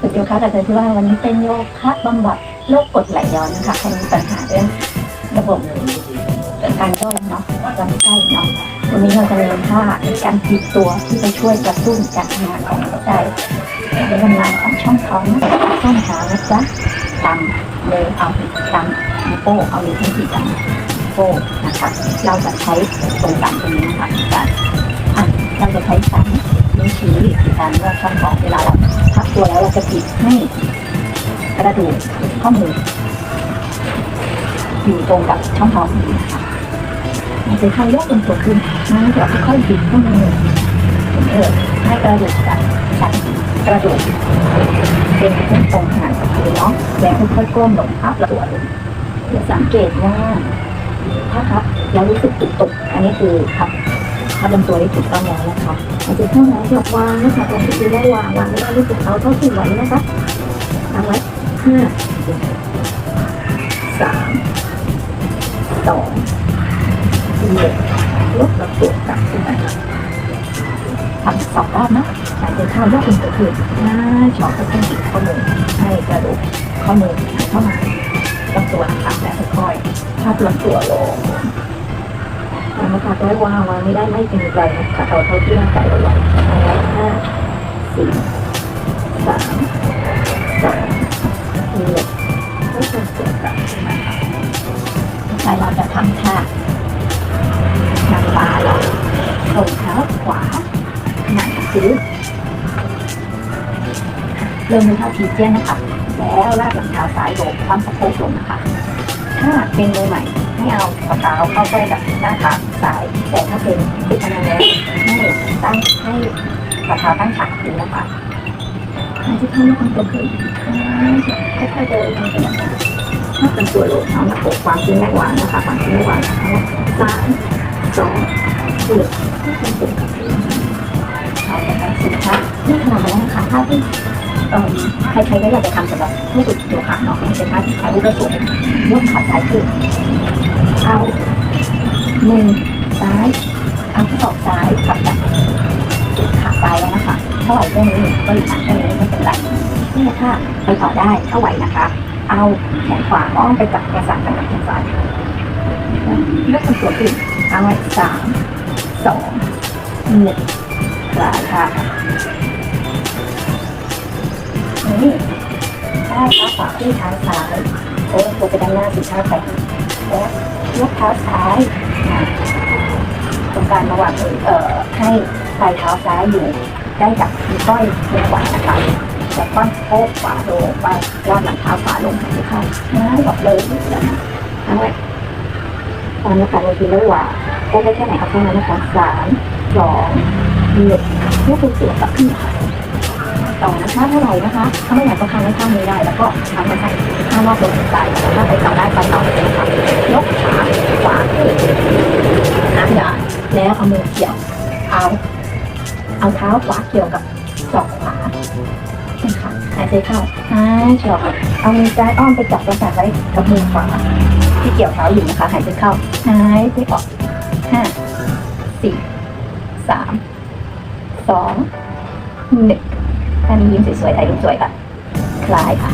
ฝึกโยคะแต่เธอที่ว่าวันนี้เป็นโยคะบำบัดโรคกดไหลย้อนนะคะใครมีปัญหาเรื่องระบบการย่อยเนาะลำไส้เนาะวันนี้เราจะเรียนท่าการพลิกตัวที่จะช่วยกระตุ้นการทำงานของหัวใจในกำลังของช่องท้องช่องขานะจ๊ะตำเลยเอาตำนิ้วโป้งเอานิ้วที่สี่ตำโป้งนะคะ เราจะใช้ตรงกลางตรงนี้นะคะในการอะเราจะใช้สาม นิ้วชี้ในการนวดช่องท้องเวลาเราพักตัวแล้วเราจะปิดให้กระดูกข้อมืออยู่ตรงกับช่องท้องนี้นะคะมันจะเข้ายกเป็นตัวขึ้นนะเดี๋ยวค่อยๆบิดข้อมือเออให้กระดูกกับชันกระดูกเป็นเส้นตรงห่างกับพื้นเนาะแล้วค่อยๆก้มลงพับตัวลงสังเกตว่าถ้าครับแล้วรู้สึกตุกตุกอันนี้คือครับ พับลำตัวได้ถูกต้องแล้วนะคะมันจะเท่านั้นกับวางนะคะตรงที่ได้วางวางแล้วรู้สึกเอาเท่าที่ไหวนะคะทำไว้ห้าสามสองหนึ่ลดลำตัวกลับขึ้นมาทำสองรอบนะหายใจเข้ายกเป็นตัวขึ้นหน้าจอก็ต้องบิดข้อมือให้กระดูกข้อมือเข้ามาลำตัวนะคะและค่อยๆภาพลำตัวลง นะคะร้อยวาวางไม่ได้ไม่เป็นไรนะคะเอาเท่าที่ร่างกายเราไหวห้าสี่สามสองหนึ่งแล้วลำตัวกลับขึ้นมคะใช่เราจะทำท่านางฟ้าเราส่งเท้าขวาหนักซื้อเริ่มด้วยเท่าทีเจี้ยนนะคะแล้วลากหลังเท้าซ้ายลงความสะโพกลงนะคะ ถ้าเป็นมือใหม่ ให้เอาฝ่าเท้าเข้าใกล้กับหน้าขาซ้ายแต่ถ้าเป็นติดพนันแล้วให้ตั้งให้ฝ่าเท้าตั้งฉากขึ้นะคะให้ที่ข้างนอกมันตัวขึ้นค่อยๆเดินไปอย่างนี้ถ้าเป็นตัวลงเอาหน้าอกวางที่ไม่หวางนะคะวางที่ไม่หวางนะคะสามสองหนึ่งให้เป็นตัวกับพื้นเอาแต่การสุดท้ายนี่ขนาดแล้วนะคะถ้าที่ เอ่อใครๆก็อยากจะทำสำหรับผู้ฝึกตัวขาเนาะเป็นท่าที่ใช้รูปกระสุนยกขาซ้ายขึ้นเอามือซ้ายเอาข้อศอกซ้ายขับกับขาซ้ายแล้วนะคะถ้าไหวแค่นี้ก็หลีกแค่นี้ไม่เป็นไรนี่ค่ะไปต่อได้ถ้าไหวนะคะ เอาแขนขวาอ้อมไปจับกระสับกับแขนซ้ายยกตัวขึ้นเอาไว้สามสองหนึ่งคลายค่ะ นี่ถ้าขาขวาที่เท้าซ้ายโอ้ตัวไปด้านหน้าสิเท้าไปแล้วยกเท้าซ้ายตรงกลางระหว่างเอ่อให้ปลายเท้าซ้ายอยู่ใกล้กับนิ้วก้อยมือขวานะคะแล้วก็โค้งขวาลงไปลอดหลังเท้าขวาลงหายใจเข้าง่ายแบบเลยนะเอาไว้ตอนนี้ค่ะเราทีละหว่าได้ได้แค่ไหนเอาแค่นั้นนะคะสามสองหนึ่งยกตัวกลับขึ้นมา ต่อนะคะเท่าไหร่นะคะ ถ้าไม่อยากก็ทำให้ข้างนี้ได้ แล้วก็ทำให้ข้างข้างนอกลงไปถ้าไปต่อได้ไปต่อเลยนะคะยกขาขวาขึ้นน้ำยาแล้วเอามือเกี่ยวเอาเอาเท้าขวาเกี่ยวกับศอกขวานะคะหายใจเข้าหายใจออกเอามือซ้ายอ้อมไปจับประสาทไว้กับมือขวาที่เกี่ยวเท้าอยู่นะคะหายใจเข้าหายใจออกห้าสี่สามสองหนึ่ง ถ้านี้ยิ้มสวยๆถ่ายรูปสวยค่ะคลายค่ะ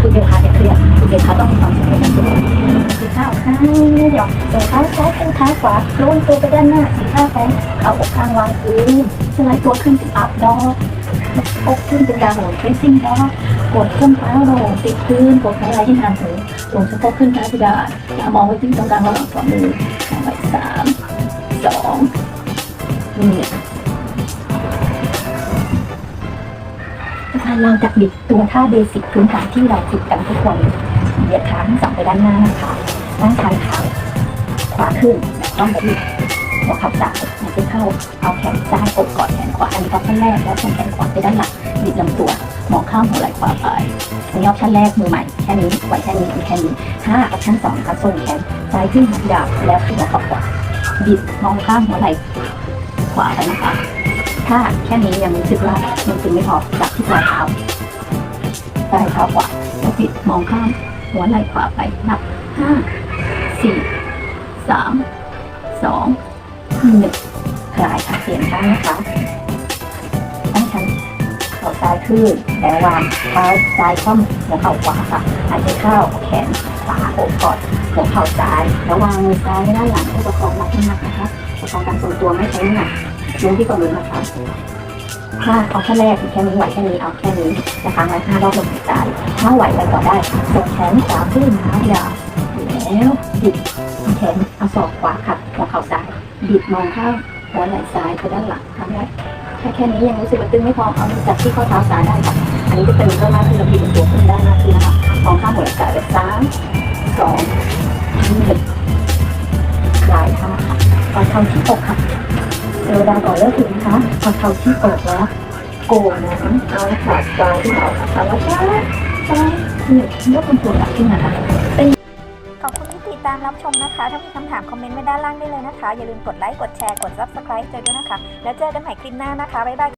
คือเป็นคาจะเครียดคือเป็นคาต้องมีความสุขในการตัวคือเท้าวข้างนี้หยอกส่งเท้าซ้ายขึ้นเท้าขวาโน้มตัวไปด้านหน้าสีข้างแฟนเอาอกข้างวางพื้นสไลด์ตัวขึ้นเป็นอัพดอกอกขึ้นเป็นดาวโหนเฟซซิ่งดอกกดส้นเท้าลงติดพื้นกดขาไหล่ที่หางหูลงสะโพกขึ้นท้าที่ดานอย่ามองไว้ที่ตรงกลางระหว่างสองมือสามสองหนึ่ คะเราจะบิดตัวท่าเบสิกพื้นฐานที่เราฝึกกันทุกวันเหยียดขาทั้งสองไปด้านหน้านะคะตั้งชันขาขวาขึ้นต้องไปที่หัวเข่าซ้ายหายใจเข้าเอาแขนซ้ายอกกอดแขนขวาอันนี้ก็ขั้นแรกแล้วส่งแขนขวาไปด้านหลังบิดลำตัวมองข้ามหัวไหล่ขวาไปอันยออปชั่นแรกมือใหม่แค่นี้ไหวแค่นี้แค่นี้ห้าออปชั่นสองค่ะส่งแขนซ้ายขึ้นหักดาบแล้วขึ้นหัวเข่าขวาบิดมองข้ามหัวไหล่ขวาไปนะคะ ถ้าแค่นี้ยังรู้สึกว่ามันตึงไม่พอจับที่ปลายเท้าปลายเท้าขวาแล้วปิดมองข้ามหัวไหล่ขวาไปนับห้าสี่สามสองหนึ่งคลายค่ะเปลี่ยนข้างนะคะตั้งชั้นเข่าซ้ายขึ้นแล้ววางเท้าซ้ายคว่ำหัวเข่าขวาค่ะหายใจเข้าแขนขวาโอบกอดหัวเข่าซ้ายแล้ววางมือซ้ายไว้ด้านหลังเพื่อประคองหลังขึ้นมานะคะประคองการทรงตัวไม่ใช้น้ำหนัก ลงที่กระมือนะคะถ้าเอาแค่แรกแค่นี้ไหวแค่นี้เอาแค่นี้นะคะไว้ห้ารอบลมหายใจถ้าไหวไปต่อได้ส่งแขนขวาขึ้นเท้ายาแล้วบิดแขนเอาศอกขวาขัดหัวเข่าซ้ายบิดมองข้าหัวไหล่ซ้ายไปด้านหลังทำได้แค่แค่นี้ยังรู้สึกว่าตึงไม่พอเอาจับที่ข้อเท้าซ้ายได้ค่ะอันนี้จะตึงเพิ่มมากขึ้นเราบิดตัวขึ้นได้มากขึ้นนะคะมองข้ามหัวไหล่ซ้ายแบบสามสองหนึ่งคลายท่าค่ะเอาเท้าที่อก เอาที่อกแล้วโกงนะเอาขาซ้ายที่เราแล้วซ้ายซ้ายหนึ่งยกมันตัวกลับขึ้นมาค่ะขอบคุณที่ติดตามรับชมนะคะ ถ้ามีคำถามคอมเมนต์ไว้ด้านล่างได้เลยนะคะ อย่าลืมกดไลค์ กดแชร์ กด subscribe เจอด้วยนะคะ แล้วเจอกันใหม่คลิปหน้านะคะ บ๊ายบาย